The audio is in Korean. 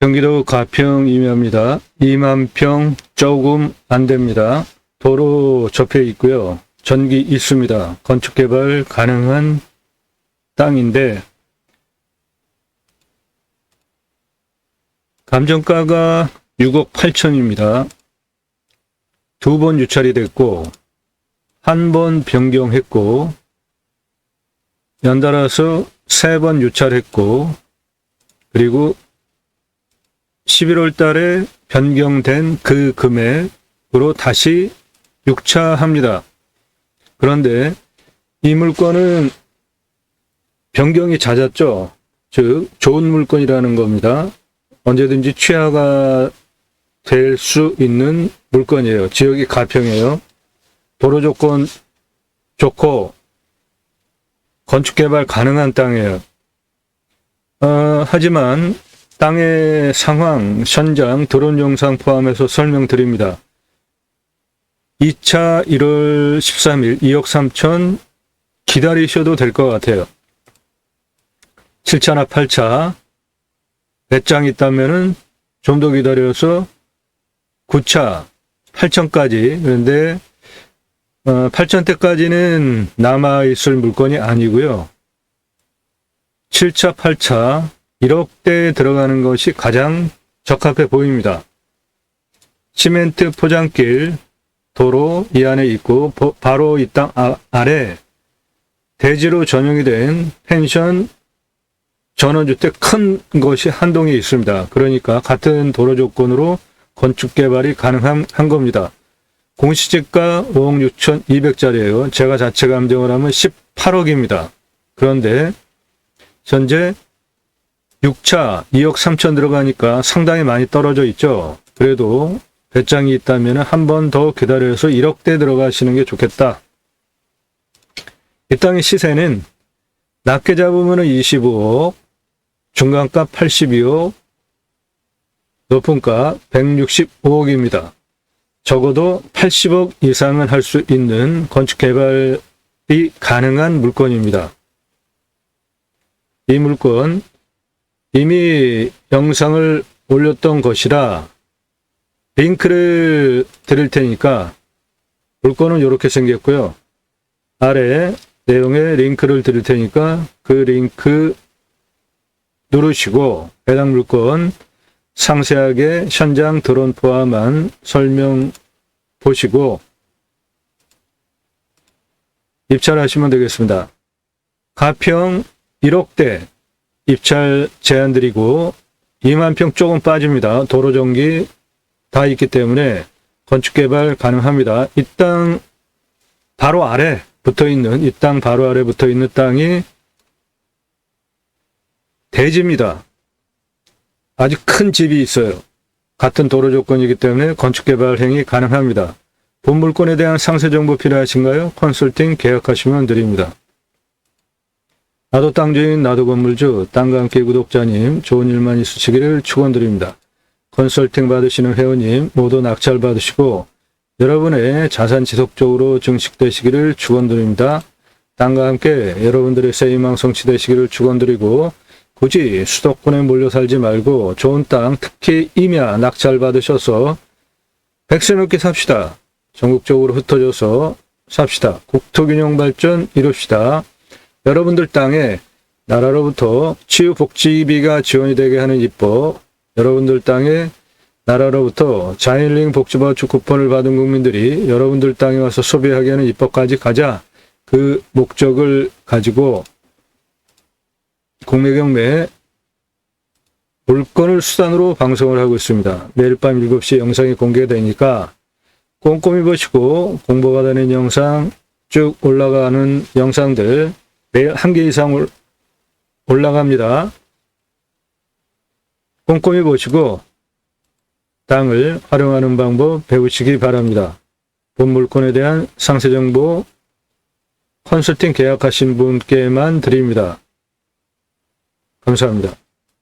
경기도 가평 임야입니다. 2만 평 조금 안 됩니다. 도로 접해 있고요. 전기 있습니다. 건축 개발 가능한 땅인데 감정가가 6억 8천입니다. 두 번 유찰이 됐고 한 번 변경했고 연달아서 세 번 유찰했고 그리고 11월 달에 변경된 그 금액으로 다시 6차합니다. 그런데 이 물건은 변경이 잦았죠. 즉 좋은 물건이라는 겁니다. 언제든지 취하가 될 수 있는 물건이에요. 지역이 가평이에요. 도로 조건 좋고 건축 개발 가능한 땅이에요. 어, 하지만 땅의 상황, 현장, 드론 영상 포함해서 설명드립니다. 2차 1월 13일 2억 3천 기다리셔도 될 것 같아요. 7차나 8차 배짱 있다면은 좀 더 기다려서 9차 8천까지 그런데 어, 8천 때까지는 남아 있을 물건이 아니고요. 7차 8차 1억대에 들어가는 것이 가장 적합해 보입니다. 시멘트 포장길 도로 이 안에 있고 보- 바로 이땅 아- 아래 대지로 전용이 된 펜션 전원주택 큰 것이 한 동이 있습니다. 그러니까 같은 도로 조건으로 건축 개발이 가능한 한 겁니다. 공시지가 5억 6천2백짜리예요 제가 자체 감정을 하면 18억입니다. 그런데 현재 6차 2억 3천 들어가니까 상당히 많이 떨어져 있죠. 그래도 배짱이 있다면 한 번 더 기다려서 1억대 들어가시는 게 좋겠다. 이 땅의 시세는 낮게 잡으면 25억, 중간가 82억, 높은 가 165억입니다. 적어도 80억 이상은 할 수 있는 건축 개발이 가능한 물건입니다. 이 물건 이미 영상을 올렸던 것이라 링크를 드릴 테니까 물건은 이렇게 생겼고요. 아래 내용에 링크를 드릴 테니까 그 링크 누르시고 해당 물건 상세하게 현장 드론 포함한 설명 보시고 입찰하시면 되겠습니다. 가평 1억대 입찰 제한 드리고 2만 평 조금 빠집니다. 도로 전기 다 있기 때문에 건축 개발 가능합니다. 이 땅 바로 아래 붙어 있는 이 땅 바로 아래 붙어 있는 땅이 대지입니다. 아주 큰 집이 있어요. 같은 도로 조건이기 때문에 건축 개발 행위 가능합니다. 본 물건에 대한 상세 정보 필요하신가요? 컨설팅 계약하시면 드립니다. 나도 땅 주인 나도 건물주 땅과 함께 구독자님 좋은 일만 있으시기를 축원드립니다. 컨설팅 받으시는 회원님 모두 낙찰 받으시고 여러분의 자산 지속적으로 증식되시기를 축원드립니다. 땅과 함께 여러분들의 세희망 성취되시기를 축원드리고 굳이 수도권에 몰려 살지 말고 좋은 땅 특히 임야 낙찰 받으셔서 백세 넘게 삽시다. 전국적으로 흩어져서 삽시다. 국토균형 발전 이룹시다. 여러분들 땅에 나라로부터 치유 복지비가 지원이 되게 하는 입법, 여러분들 땅에 나라로부터 자일링 복지바우처 쿠폰을 받은 국민들이 여러분들 땅에 와서 소비하게 하는 입법까지 가자. 그 목적을 가지고 공매경매 물건을 수단으로 방송을 하고 있습니다. 매일 밤 7시 영상이 공개되니까 꼼꼼히 보시고 되는 영상 쭉 올라가는 영상들 매일 한 개 이상 올- 올라갑니다. 꼼꼼히 보시고 땅을 활용하는 방법 배우시기 바랍니다. 본 물건에 대한 상세 정보 컨설팅 계약하신 분께만 드립니다. 감사합니다.